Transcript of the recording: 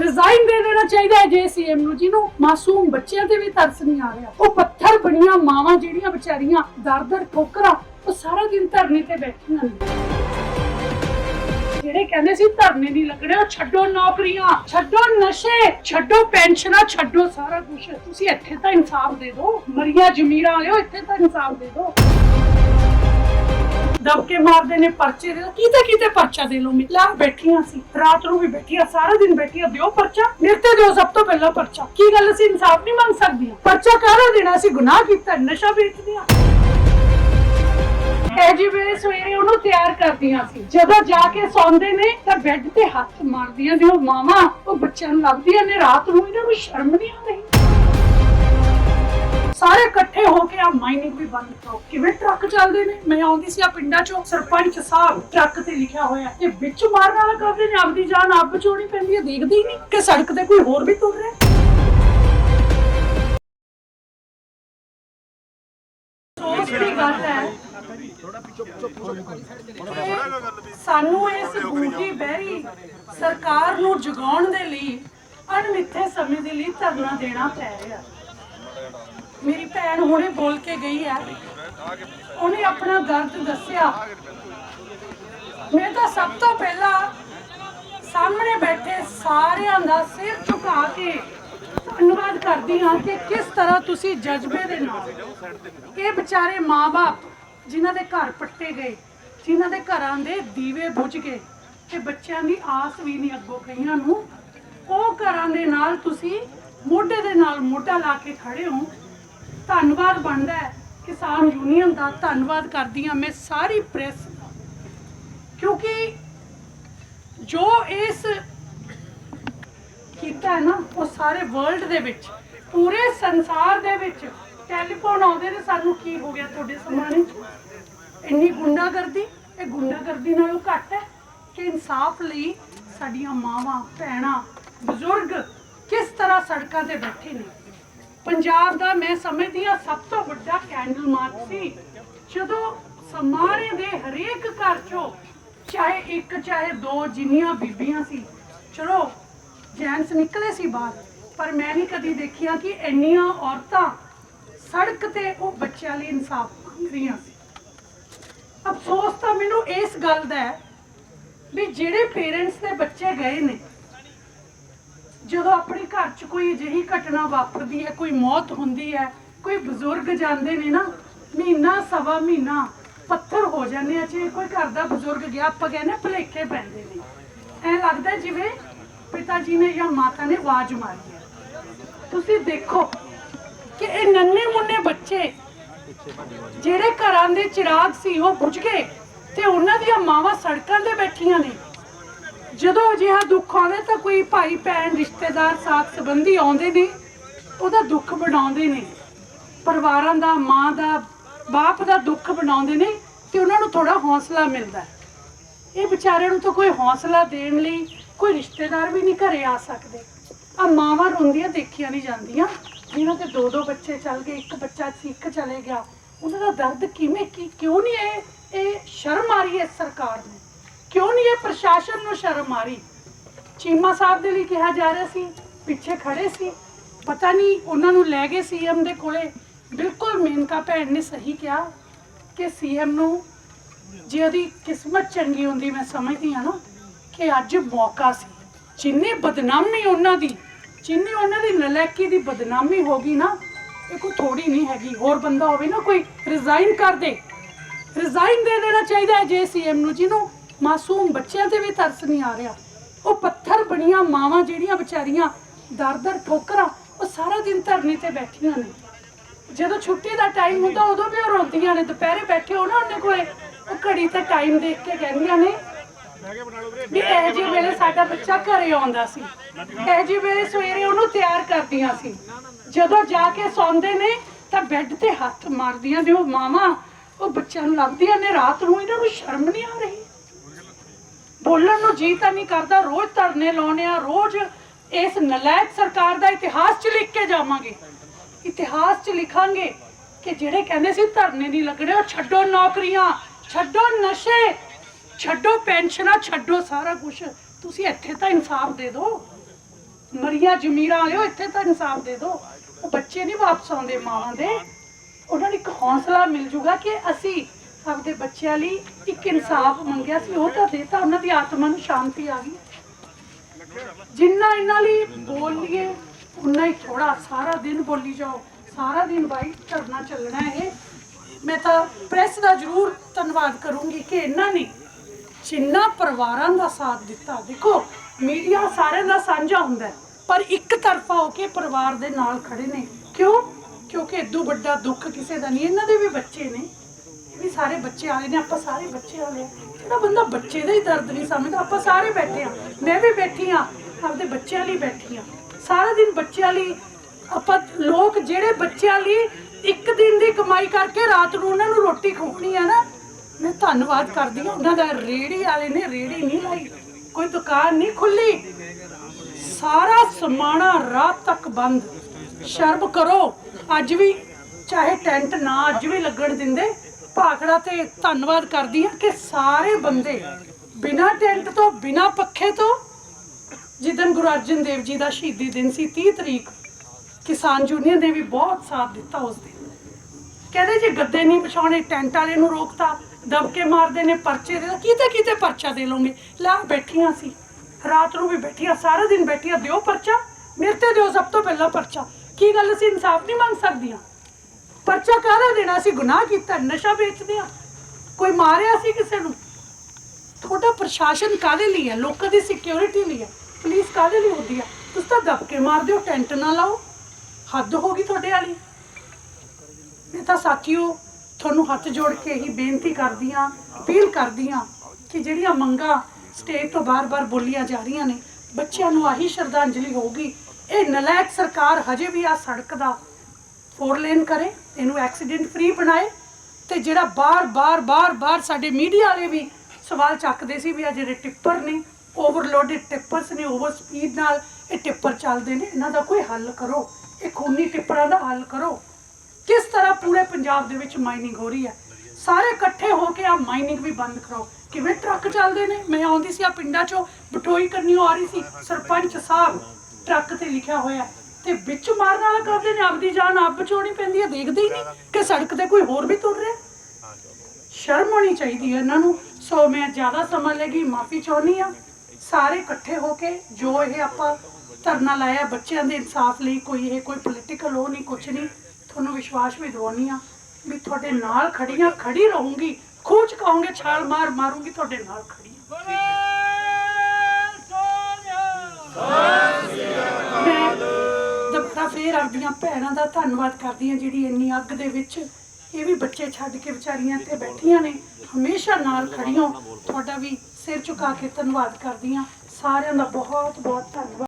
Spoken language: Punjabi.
ਰਿਜ਼ਾਈਨ ਦੇ ਦੇਣਾ ਚਾਹੀਦਾ ਹੈ ਜੇ ਨੂੰ, ਜਿਹਨੂੰ ਮਾਸੂਮ ਬੱਚਿਆਂ ਤੇ ਵੀ ਤਰਸ ਨਹੀਂ ਆ ਰਿਹਾ। ਉਹ ਪੱਥਰ ਬਣੀਆਂ ਮਾਵਾਂ ਜਿਹੜੀਆਂ ਵਿਚਾਰੀਆਂ, ਦਰ-ਦਰ, ਠੋਕਰਾਂ, ਉਹ ਸਾਰਾ ਦਿਨ ਧਰਨੇ ਤੇ ਬੈਠੀਆਂ ਨੇ। ਜਿਹੜੇ ਕਹਿੰਦੇ ਸੀ ਧਰਨੇ ਨਹੀਂ ਲੱਗਣੇ, ਉਹ ਛੱਡੋ ਨੌਕਰੀਆਂ, ਛੱਡੋ ਨਸ਼ੇ, ਛੱਡੋ ਪੈਨਸ਼ਨਾਂ, ਛੱਡੋ ਸਾਰਾ ਕੁਝ ਤੁਸੀਂ ਇੱਥੇ ਤਾਂ ਇਨਸਾਫ ਦੇ ਦਿਓ। ਮਰੀਆਂ ਜ਼ਮੀਰਾਂ ਵਾਲਿਓ, ਇੱਥੇ ਤਾਂ ਇਨਸਾਫ ਦੇ ਦਿਓ। ਦਬਕੇ ਮਾਰਦੇ ਨੇ ਪਰਚੇ ਦੇ ਕਿਤੇ ਕਿਤੇ ਪਰਚਾ ਦੇ ਲਓ। ਮਿਲਾ ਬੈਠੀਆਂ ਸੀ। ਰਾਤ ਨੂੰ ਵੀ ਬੈਠੀਆਂ, ਸਾਰਾ ਦਿਨ ਬੈਠੀਆਂ, ਦਿਓ ਪਰਚਾ। ਮੇਰੇ ਤੇ ਦਿਓ ਸਭ ਤੋਂ ਪਹਿਲਾਂ ਪਰਚਾ। ਕੀ ਗੱਲ ਅਸੀਂ ਇਨਸਾਫ ਨਹੀਂ ਮੰਗ ਸਕਦੀਆਂ? ਪਰਚਾ ਕਾਹਦਾ ਦੇਣਾ? ਅਸੀਂ ਗੁਨਾਹ ਕੀਤਾ, ਨਸ਼ਾ ਵੇਚਦੀਆਂ। ਇਹ ਜੀ ਵੇਲੇ ਸਵੇਰੇ ਉਹਨੂੰ ਤਿਆਰ ਕਰਦੀਆਂ ਸੀ। ਜਦੋਂ ਜਾ ਕੇ ਸੌਂਦੇ ਨੇ, ਤਾਂ ਬੈੱਡ ਤੇ ਹੱਥ ਮਾਰਦੀਆਂ ਨੇ। ਉਹ ਮਾਵਾਂ, ਉਹ ਬੱਚਿਆਂ ਨੂੰ ਲੱਭਦੀਆਂ ਨੇ। ਰਾਤ ਨੂੰ ਇਹਨਾਂ ਨੂੰ ਸ਼ਰਮ ਨਹੀਂ ਆਉਂਦੀ। ਸਾਰੇ ਇਕੱਠੇ ਹੋ ਕੇ ਆ ਮਾਈਨਿੰਗ ਵੀ ਬੰਦ ਕਰੋ। ਕਿਵੇਂ ਟਰੱਕ ਚੱਲਦੇ ਨੇ? ਮੈਂ ਆਉਂਦੀ ਸੀ ਆ ਪਿੰਡਾਂ ਚੋਂ, ਸਰਪੰਚ ਸਾਹਿਬ ਟਰੱਕ ਤੇ ਲਿਖਿਆ ਹੋਇਆ, ਇਹ ਵਿੱਚ ਮਾਰਨ ਵਾਲਾ ਕਰਦੇ ਨੇ ਆਪਦੀ ਜਾਨ ਆਪ ਬਚਾਉਣੀ ਪੈਂਦੀ ਹੈ? ਦੇਖਦੇ ਹੀ ਨਹੀਂ ਕਿ ਸੜਕ ਤੇ ਕੋਈ ਹੋਰ ਵੀ ਤੁਰ ਰਿਹਾ ਸੋਚ ਦੀ ਗੱਲ ਹੈ। ਸਾਨੂੰ ਇਸ ਗੂੰਗੀ ਬਹਿਰੀ ਸਰਕਾਰ ਨੂੰ ਜਗਾਉਣ ਦੇ ਲਈ ਅਣਮਿੱਥੇ ਸਮੇਂ ਦੇ ਲਈ ਧਰਨਾ ਦੇਣਾ ਪੈ ਰਿਹਾ ਮੇਰੀ ਭੈਣ ਹੁਣੇ ਬੋਲ ਕੇ ਗਈ ਹੈ। ਉਹਨੇ ਆਪਣਾ ਦਰਦ ਦੱਸਿਆ। ਮੈਂ ਤਾਂ ਸਭ ਤੋਂ ਪਹਿਲਾਂ ਸਾਹਮਣੇ ਬੈਠੇ ਸਾਰਿਆਂ ਦਾ ਸਿਰ ਝੁਕਾ ਕੇ ਧੰਨਵਾਦ ਕਰਦੀ ਹਾਂ ਕਿ ਕਿਸ ਤਰ੍ਹਾਂ ਤੁਸੀਂ ਜਜ਼ਬੇ ਦੇ ਨਾਲ ਇਹ ਵਿਚਾਰੇ ਮਾਪੇ ਜਿਨ੍ਹਾਂ ਦੇ ਘਰ ਪੱਟੇ ਗਏ, ਜਿਨ੍ਹਾਂ ਦੇ ਘਰਾਂ ਦੇ ਦੀਵੇ ਬੁਝ ਗਏ ਤੇ ਬੱਚਿਆਂ ਦੀ ਆਸ ਵੀ ਨਹੀਂ ਅੱਗੋਂ ਕਈਆਂ ਨੂੰ, ਉਹ ਘਰਾਂ ਦੇ ਨਾਲ ਤੁਸੀਂ ਮੋਢੇ ਦੇ ਨਾਲ ਮੋਢਾ ਲਾ ਕੇ ਖੜੇ ਹੋ ਧੰਨਵਾਦ ਬਣਦਾ ਹੈ ਕਿਸਾਨ ਯੂਨੀਅਨ ਦਾ ਧੰਨਵਾਦ ਕਰਦੀ ਹਾਂ ਮੈਂ ਸਾਰੀ ਪ੍ਰੈਸ ਕਿਉਂਕਿ ਜੋ ਇਸ ਕੀਤਾ ਹੈ ਨਾ, ਉਹ ਸਾਰੇ ਵਰਲਡ ਦੇ ਵਿੱਚ, ਪੂਰੇ ਸੰਸਾਰ ਦੇ ਵਿੱਚ ਟੈਲੀਫੋਨ ਆਉਂਦੇ ਨੇ, ਸਾਨੂੰ ਕੀ ਹੋ ਗਿਆ ਤੁਹਾਡੇ ਸਮਾਣੇ ਇੰਨੀ ਗੁੰਡਾਗਰਦੀ, ਇਹ ਗੁੰਡਾਗਰਦੀ ਨਾਲੋਂ ਘੱਟ ਹੈ ਕਿ ਇਨਸਾਫ ਲਈ ਸਾਡੀਆਂ ਮਾਵਾਂ, ਭੈਣਾਂ, ਬਜ਼ੁਰਗ ਕਿਸ ਤਰ੍ਹਾਂ ਸੜਕਾਂ ਤੇ ਬੈਠੇ ਨੇ? ਪੰਜਾਬ ਦਾ ਮੈਂ ਸਮਝਦੀ ਹਾਂ ਸਭ ਤੋਂ ਵੱਡਾ ਕੈਂਡਲ ਮਾਰਚ ਸੀ। ਜਦੋਂ ਸਮਾਰੇ ਦੇ ਹਰੇਕ ਘਰ ਚੋਂ ਚਾਹੇ ਇੱਕ, ਚਾਹੇ ਦੋ ਜਿੰਨੀਆਂ ਬੀਬੀਆਂ ਸੀ, ਚਲੋ ਜੈਂਟਸ ਨਿਕਲੇ ਸੀ ਬਾਹਰ, ਪਰ ਮੈਂ ਨਹੀਂ ਕਦੀ ਦੇਖਿਆ ਕਿ ਇੰਨੀਆਂ ਔਰਤਾਂ ਸੜਕ ਤੇ ਉਹ ਬੱਚਿਆਂ ਲਈ ਇਨਸਾਫ ਮੰਗ ਰਹੀਆਂ ਸੀ। ਅਫਸੋਸ ਤਾਂ ਮੈਨੂੰ ਇਸ ਗੱਲ ਦਾ ਹੈ ਵੀ ਜਿਹੜੇ ਪੇਰੈਂਟਸ ਦੇ ਬੱਚੇ ਗਏ ਨੇ ਜਦੋਂ ਆਪਣੇ ਘਰ 'ਚ ਕੋਈ ਅਜਿਹੀ ਘਟਨਾ ਵਾਪਰਦੀ ਹੈ, ਕੋਈ ਮੌਤ ਹੁੰਦੀ ਹੈ, ਕੋਈ ਬਜ਼ੁਰਗ ਜਾਂਦੇ ਨੇ ਨਾ, ਮਹੀਨਾ, ਸਵਾ ਮਹੀਨਾ ਪੱਥਰ ਹੋ ਜਾਂਦੇ ਆ, ਜੇ ਕੋਈ ਘਰ ਦਾ ਬਜ਼ੁਰਗ ਗਿਆ, ਆਪਾਂ ਕਹਿੰਦੇ ਹਾਂ ਪੈਂਦੇ ਨੇ। ਐ ਲੱਗਦਾ ਜਿਵੇਂ ਪਿਤਾ ਜੀ ਨੇ ਜਾਂ ਮਾਤਾ ਨੇ ਆਵਾਜ਼ ਮਾਰੀ ਹੈ। ਤੁਸੀਂ ਦੇਖੋ ਕਿ ਇਹ ਨੰਨੇ ਮੁੰਨੇ ਬੱਚੇ ਜਿਹੜੇ ਘਰਾਂ ਦੇ ਚਿਰਾਗ ਸੀ, ਉਹ ਬੁਝ ਗਏ ਤੇ ਉਹਨਾਂ ਦੀਆਂ ਮਾਵਾਂ ਸੜਕਾਂ ਤੇ ਬੈਠੀਆਂ ਨੇ। ਜਦੋਂ ਅਜਿਹਾ ਦੁੱਖ ਆਉਂਦਾ ਤਾਂ ਕੋਈ ਭਾਈ ਭੈਣ, ਰਿਸ਼ਤੇਦਾਰ ਸਾਥ ਸੰਬੰਧੀ ਆਉਂਦੇ ਨੇ, ਉਹਦਾ ਦੁੱਖ ਬਣਾਉਂਦੇ ਨੇ। ਪਰਿਵਾਰਾਂ ਦਾ, ਮਾਂ ਦਾ, ਬਾਪ ਦਾ ਦੁੱਖ ਬਣਾਉਂਦੇ ਨੇ ਤੇ ਉਹਨਾਂ ਨੂੰ ਥੋੜਾ ਹੌਸਲਾ ਮਿਲਦਾ ਇਹ ਵਿਚਾਰਿਆਂ ਨੂੰ ਤਾਂ ਕੋਈ ਹੌਸਲਾ ਦੇਣ ਲਈ ਕੋਈ ਰਿਸ਼ਤੇਦਾਰ ਵੀ ਨਹੀਂ ਘਰੇ ਆ ਸਕਦੇ। ਆ ਮਾਵਾਂ ਰੋਂਦੀਆਂ ਦੇਖੀਆਂ ਨਹੀਂ ਜਾਂਦੀਆਂ। ਜਿਨ੍ਹਾਂ ਦੇ ਦੋ ਦੋ ਬੱਚੇ ਚੱਲ ਗਏ, ਇੱਕ ਬੱਚਾ ਸੀ, ਇੱਕ ਚਲੇ ਗਿਆ। ਉਹਨਾਂ ਦਾ ਦਰਦ ਕਿਵੇਂ, ਕੀ, ਕਿਉਂ ਨਹੀਂ ਇਹ ਇਹ ਸ਼ਰਮ ਆ ਰਹੀ ਹੈ ਸਰਕਾਰ ਨੂੰ? ਕਿਉਂ ਨਹੀਂ ਇਹ ਪ੍ਰਸ਼ਾਸਨ ਨੂੰ ਸ਼ਰਮ ਆ ਰਹੀ? ਚੀਮਾ ਸਾਹਿਬ ਦੇ ਲਈ ਕਿਹਾ ਜਾ ਰਿਹਾ ਸੀ, ਪਿੱਛੇ ਖੜੇ ਸੀ। ਪਤਾ ਨਹੀਂ ਉਹਨਾਂ ਨੂੰ ਲੈ ਗਏ ਸੀਐਮ ਦੇ ਕੋਲੇ। ਬਿਲਕੁਲ ਮੇਨਕਾ ਭੈਣ ਨੇ ਸਹੀ ਕਿਹਾ ਕਿ ਸੀਐਮ ਨੂੰ ਜੇ ਉਹਦੀ ਕਿਸਮਤ ਚੰਗੀ ਹੁੰਦੀ, ਮੈਂ ਸਮਝਦੀ ਹਾਂ ਨਾ ਕਿ ਅੱਜ ਮੌਕਾ ਸੀ। ਜਿੰਨੀ ਬਦਨਾਮੀ ਉਹਨਾਂ ਦੀ, ਜਿੰਨੀ ਉਹਨਾਂ ਦੀ ਨਲਾਇਕੀ ਦੀ ਬਦਨਾਮੀ ਹੋ ਗਈ ਨਾ, ਇਹ ਕੋਈ ਥੋੜੀ ਨਹੀਂ ਹੈਗੀ। ਹੋਰ ਬੰਦਾ ਹੋਵੇ ਨਾ, ਕੋਈ ਰਿਜ਼ਾਈਨ ਕਰ ਦੇ। ਰਿਜ਼ਾਈਨ ਦੇ ਦੇਣਾ ਚਾਹੀਦਾ ਹੈ ਜੇ ਸੀਐਮ ਨੂੰ, ਜਿਹਨੂੰ ਮਾਸੂਮ ਬੱਚਿਆਂ ਤੇ ਵੀ ਤਰਸ ਨਹੀਂ ਆ ਰਿਹਾ। ਉਹ ਪੱਥਰ ਬਣੀਆਂ ਮਾਵਾਂ ਜਿਹੜੀਆਂ ਵਿਚਾਰੀਆਂ ਦਰ-ਦਰ ਠੋਕਰਾਂ, ਉਹ ਸਾਰਾ ਦਿਨ ਧਰਨੇ ਤੇ ਬੈਠੀਆਂ ਨੇ। ਜਦੋਂ ਛੁੱਟੀ ਦਾ ਟਾਈਮ ਹੁੰਦਾ, ਉਦੋਂ ਵੀ ਉਹ ਰੋਂਦੀਆਂ ਨੇ। ਦੁਪਹਿਰੇ ਬੈਠੇ ਹੋ ਨਾ ਉਹਨੇ ਕੋਲੇ, ਉਹ ਘੜੀ ਤੇ ਟਾਈਮ ਦੇਖ ਕੇ ਕਹਿੰਦੀਆਂ ਨੇ ਵੀ ਇਹ ਜੀ ਵੇਲੇ ਸਾਡਾ ਬੱਚਾ ਘਰੇ ਆਉਂਦਾ ਸੀ। ਇਹ ਜੀ ਵੇਲੇ ਸਵੇਰੇ ਉਹਨੂੰ ਤਿਆਰ ਕਰਦੀਆਂ ਸੀ। ਜਦੋਂ ਜਾ ਕੇ ਸੌਂਦੇ ਨੇ, ਤਾਂ ਬੈੱਡ ਤੇ ਹੱਥ ਮਾਰਦੀਆਂ ਨੇ ਉਹ ਮਾਵਾਂ। ਉਹ ਬੱਚਿਆਂ ਨੂੰ ਲੱਭਦੀਆਂ ਨੇ। ਰਾਤ ਨੂੰ ਇਹਨਾਂ ਨੂੰ ਸ਼ਰਮ ਨਹੀਂ ਆ ਰਹੀ? ਬੋਲਣ ਨੂੰ ਜੀ ਤਾਂ ਨਹੀਂ ਕਰਦਾ, ਰੋਜ਼ ਧਰਨੇ ਲਾਉਣੇ ਆ, ਰੋਜ਼ ਇਸ ਨਲਾਇਕ ਸਰਕਾਰ ਦਾ ਇਤਿਹਾਸ ਚ ਲਿਖ ਕੇ ਜਾਵਾਂਗੇ। ਇਤਿਹਾਸ ਚ ਲਿਖਾਂਗੇ ਕਿ ਜਿਹੜੇ ਕਹਿੰਦੇ ਸੀ ਧਰਨੇ ਨਹੀਂ ਲੱਗਣੇ, ਉਹ ਛੱਡੋ ਨੌਕਰੀਆਂ, ਛੱਡੋ ਨਸ਼ੇ, ਛੱਡੋ ਪੈਨਸ਼ਨਾਂ, ਛੱਡੋ ਸਾਰਾ ਕੁਝ ਤੁਸੀਂ ਇੱਥੇ ਤਾਂ ਇਨਸਾਫ ਦੇ ਦਿਓ। ਮਰੀਆਂ, ਜ਼ਮੀਰਾਂ ਵਾਲਿਓ, ਇੱਥੇ ਤਾਂ ਇਨਸਾਫ ਦੇ ਦਿਓ। ਉਹ ਬੱਚੇ ਨਹੀਂ ਵਾਪਸ ਆਉਂਦੇ, ਮਾਵਾਂ ਦੇ। ਉਹਨਾਂ ਨੂੰ ਇੱਕ ਹੌਸਲਾ ਮਿਲ ਜੂਗਾ ਕਿ ਅਸੀਂ ਆਪਦੇ ਬੱਚਿਆਂ ਲਈ ਇੱਕ ਇਨਸਾਫ ਮੰਗਿਆ ਸੀ, ਉਹ ਤਾਂ ਦੇਤਾ, ਉਹਨਾਂ ਦੀ ਆਤਮਾ ਨੂੰ ਸ਼ਾਂਤੀ ਆ ਗਈ। ਜਿੰਨਾ ਇਹਨਾਂ ਲਈ ਬੋਲ ਉਨਾ ਹੀ ਥੋੜਾ ਸਾਰਾ ਦਿਨ ਬੋਲੀ ਜਾਓ, ਸਾਰਾ ਦਿਨ ਬਾਈ ਧਰਨਾ ਚੱਲਣਾ ਹੈ ਮੈਂ ਤਾਂ ਪ੍ਰੈਸ ਦਾ ਜ਼ਰੂਰ ਧੰਨਵਾਦ ਕਰੂੰਗੀ ਕਿ ਇਹਨਾਂ ਨੇ ਜਿੰਨਾ ਪਰਿਵਾਰਾਂ ਦਾ ਸਾਥ ਦਿੱਤਾ। ਦੇਖੋ, ਮੀਡੀਆ ਸਾਰਿਆਂ ਦਾ ਸਾਂਝਾ ਹੁੰਦਾ ਪਰ ਇੱਕ ਤਰਫਾ ਹੋ ਕੇ ਪਰਿਵਾਰ ਦੇ ਨਾਲ ਖੜੇ ਨੇ। ਕਿਉਂ? ਕਿਉਂਕਿ ਇਦੋਂ ਵੱਡਾ ਦੁੱਖ ਕਿਸੇ ਦਾ ਨਹੀਂ, ਇਹਨਾਂ ਦੇ ਵੀ ਬੱਚੇ ਨੇ। ਵੀ ਸਾਰੇ ਬੱਚੇ ਆਲੇ ਨੇ, ਆਪਾਂ ਸਾਰੇ ਬੱਚੇ ਵਾਲੇ ਆ। ਜਿਹੜਾ ਬੰਦਾ ਬੱਚੇ ਦਾ ਹੀ ਦਰਦ ਨਹੀਂ ਸਮਝਦਾ ਆਪਾਂ ਸਾਰੇ ਬੈਠੇ ਆ। ਮੈਂ ਵੀ ਬੈਠੀ ਆ, ਆਪਦੇ ਬੱਚਿਆਂ ਲਈ ਬੈਠੀ ਆ। ਸਾਰਾ ਦਿਨ ਬੱਚਿਆਂ ਲਈ, ਆਪਾਂ ਲੋਕ ਜਿਹੜੇ ਬੱਚਿਆਂ ਲਈ ਇੱਕ ਦਿਨ ਦੀ ਕਮਾਈ ਕਰਕੇ ਰਾਤ ਨੂੰ ਉਹਨਾਂ ਨੂੰ ਰੋਟੀ ਖਵਾਉਣੀ ਆ ਨਾ, ਮੈਂ ਧੰਨਵਾਦ ਕਰਦੀ ਹਾਂ। ਉਹਨਾਂ ਦਾ ਰੇੜੀ ਵਾਲੇ ਨੇ ਰੇੜੀ ਨਹੀਂ ਲਾਈ, ਕੋਈ ਦੁਕਾਨ ਨਹੀਂ ਖੁੱਲੀ ਸਾਰਾ ਸਮਾਣਾ ਰਾਤ ਤੱਕ ਬੰਦ। ਸ਼ਰਮ ਕਰੋ, ਅੱਜ ਵੀ ਚਾਹੇ ਟੈਂਟ ਨਾ ਅੱਜ ਵੀ ਲੱਗਣ ਦਿੰਦੇ ਭਾਖੜਾ ਤੇ ਧੰਨਵਾਦ ਕਰਦੀ ਹਾਂ ਕਿ ਸਾਰੇ ਬੰਦੇ ਬਿਨਾ ਟੈਂਟ ਤੋਂ, ਬਿਨਾ ਪੱਖੇ ਤੋਂ ਜਿੱਦਨ ਗੁਰੂ ਅਰਜਨ ਦੇਵ ਜੀ ਦਾ ਸ਼ਹੀਦੀ ਦਿਨ ਸੀ 30 ਤਰੀਕ, ਕਿਸਾਨ ਯੂਨੀਅਨ ਨੇ ਵੀ ਬਹੁਤ ਸਾਥ ਦਿੱਤਾ ਉਸ ਦਿਨ। ਕਹਿੰਦੇ ਜੇ ਗੱਦੇ ਨਹੀਂ ਵਿਛਾਉਣੇ, ਟੈਂਟ ਵਾਲੇ ਨੂੰ ਰੋਕਤਾ, ਦਬਕੇ ਮਾਰਦੇ ਨੇ ਪਰਚੇ ਦੇ, ਕਿਤੇ ਕਿਤੇ ਪਰਚਾ ਦੇ ਲਓਗੇ ਲਾ ਬੈਠੀਆਂ ਸੀ, ਰਾਤ ਨੂੰ ਵੀ ਬੈਠੀਆਂ, ਸਾਰਾ ਦਿਨ ਬੈਠੀਆਂ, ਦਿਓ ਪਰਚਾ, ਮੇਰੇ ਤੇ ਦਿਓ ਸਭ ਤੋਂ ਪਹਿਲਾਂ ਪਰਚਾ। ਕੀ ਗੱਲ ਅਸੀਂ ਇਨਸਾਫ ਨਹੀਂ ਮੰਗ ਸਕਦੀਆਂ? ਪਰਚਾ ਕਾਹਦਾ ਦੇਣਾ? ਸੀ ਗੁਨਾਹ ਕੀਤਾ, ਨਸ਼ਾ ਵੇਚਦੇ ਆ। ਕੋਈ ਮਾਰਿਆ ਸੀ ਕਿਸੇ ਨੂੰ? ਤੁਹਾਡਾ ਪ੍ਰਸ਼ਾਸਨ ਕਾਹਦੇ ਲਈ ਹੈ ਲੋਕਾਂ ਦੀ ਸਿਕਿਉਰਿਟੀ ਲਈ ਹੈ ਪੁਲਿਸ ਕਾਹਦੇ ਲਈ ਹੁੰਦੀ ਹੈ ਤੁਸੀਂ ਤਾਂ ਦਬਕੇ ਮਾਰਦੇ ਹੋ, ਟੈਂਟ ਨਾ ਲਾਓ। ਹੱਦ ਹੋ ਗਈ ਤੁਹਾਡੇ ਵਾਲੀ। ਮੈਂ ਤਾਂ ਸਾਥੀਓ, ਤੁਹਾਨੂੰ ਹੱਥ ਜੋੜ ਕੇ ਹੀ ਬੇਨਤੀ ਕਰਦੀ ਹਾਂ, ਅਪੀਲ ਕਰਦੀ ਹਾਂ ਕਿ ਜਿਹੜੀਆਂ ਮੰਗਾਂ ਸਟੇਜ ਤੋਂ ਬਾਰ-ਬਾਰ ਬੋਲੀਆਂ ਜਾ ਰਹੀਆਂ ਨੇ, ਬੱਚਿਆਂ ਨੂੰ ਆਹੀ ਸ਼ਰਧਾਂਜਲੀ ਹੋਊਗੀ, ਇਹ ਨਲਾਇਕ ਸਰਕਾਰ ਹਜੇ ਵੀ ਆ ਸੜਕ ਦਾ ਫੋਰ ਲੇਨ ਕਰੇ। ਇਹਨੂੰ ਐਕਸੀਡੈਂਟ ਫ੍ਰੀ ਬਣਾਏ ਤੇ ਜਿਹੜਾ ਬਾਰ-ਬਾਰ ਬਾਰ-ਬਾਰ ਸਾਡੇ ਮੀਡੀਆ ਵਾਲੇ ਵੀ ਸਵਾਲ ਚੱਕਦੇ ਸੀ ਵੀ ਆ ਜਿਹੜੇ ਟਿੱਪਰ ਨੇ ਓਵਰਲੋਡਡ ਟਿੱਪਰਸ ਨੇ ਓਵਰ ਸਪੀਡ ਨਾਲ ਇਹ ਟਿੱਪਰ ਚੱਲਦੇ ਨੇ, ਇਹਨਾਂ ਦਾ ਕੋਈ ਹੱਲ ਕਰੋ। ਇਹ ਖੂਨੀ ਟਿੱਪਰਾਂ ਦਾ ਹੱਲ ਕਰੋ। ਕਿਸ ਤਰ੍ਹਾਂ ਪੂਰੇ ਪੰਜਾਬ ਦੇ ਵਿੱਚ ਮਾਈਨਿੰਗ ਹੋ ਰਹੀ ਹੈ? ਸਾਰੇ ਇਕੱਠੇ ਹੋ ਕੇ ਆ ਮਾਈਨਿੰਗ ਵੀ ਬੰਦ ਕਰਾਓ। ਕਿਵੇਂ ਟਰੱਕ ਚੱਲਦੇ ਨੇ? ਮੈਂ ਆਉਂਦੀ ਸੀ ਆ ਪਿੰਡਾਂ ਚੋਂ ਬਟੋਈ ਕਰਨੀਓ ਆ ਰਹੀ ਸੀ, ਸਰਪੰਚ ਸਾਹਿਬ, ਟਰੱਕ ਤੇ ਲਿਖਿਆ ਹੋਇਆ ਤੇ ਵਿੱਚ ਮਾਰਨ ਵਾਲਾ ਕਰਦੇ ਨੇ ਆਪਦੀ ਜਾਨ ਆਪ ਬਚਾਉਣੀ ਪੈਂਦੀ ਹੈ, ਦੇਖਦੇ ਹੀ ਨਹੀਂ ਕਿ ਸੜਕ ਤੇ ਕੋਈ ਹੋਰ ਵੀ ਤੁਰ ਰਿਹਾ? ਸ਼ਰਮ ਹੋਣੀ ਚਾਹੀਦੀ ਹੈ ਇਹਨਾਂ ਨੂੰ। ਸੋ ਮੈਂ ਜ਼ਿਆਦਾ ਸਮਾਂ ਲੱਗੀ ਮਾਫੀ ਚਾਹੁੰਦੀ ਆ ਸਾਰੇ ਇਕੱਠੇ ਹੋ ਕੇ ਜੋ ਇਹ ਆਪਾਂ ਧਰਨਾ ਲਾਇਆ, ਬੱਚਿਆਂ ਦੇ ਇਨਸਾਫ ਲਈ ਕੋਈ ਇਹ ਕੋਈ ਪੋਲੀਟੀਕਲ ਉਹ ਨਹੀਂ, ਕੁਛ ਨਹੀਂ, ਤੁਹਾਨੂੰ ਵਿਸ਼ਵਾਸ ਵੀ ਦਿਵਾਉਣੀ ਆ ਵੀ ਤੁਹਾਡੇ ਨਾਲ ਖੜੀਆਂ ਖੜੀ ਰਹੂੰਗੀ। ਖੂਚ ਕਹੋਗੇ ਛਾਲ ਮਾਰ ਮਾਰੂੰਗੀ, ਤੁਹਾਡੇ ਨਾਲ ਖੜੀ। ਸਾਡੀਆਂ ਫੇਰ ਭੈਣਾਂ ਦਾ ਧੰਨਵਾਦ ਕਰਦੀ ਹਾਂ ਜਿਹੜੀ ਇੰਨੀ ਅੱਗ ਦੇ ਵਿੱਚ ਇਹ ਵੀ ਬੱਚੇ ਛੱਡ ਕੇ ਵਿਚਾਰੀਆਂ ਇੱਥੇ ਬੈਠੀਆਂ ਨੇ। ਹਮੇਸ਼ਾ ਨਾਲ ਖੜੀਆਂ ਤੁਹਾਡਾ ਵੀ ਸਿਰ ਝੁਕਾ ਕੇ ਧੰਨਵਾਦ ਕਰਦੀ ਹਾਂ। ਸਾਰਿਆਂ ਦਾ ਬਹੁਤ ਬਹੁਤ ਧੰਨਵਾਦ।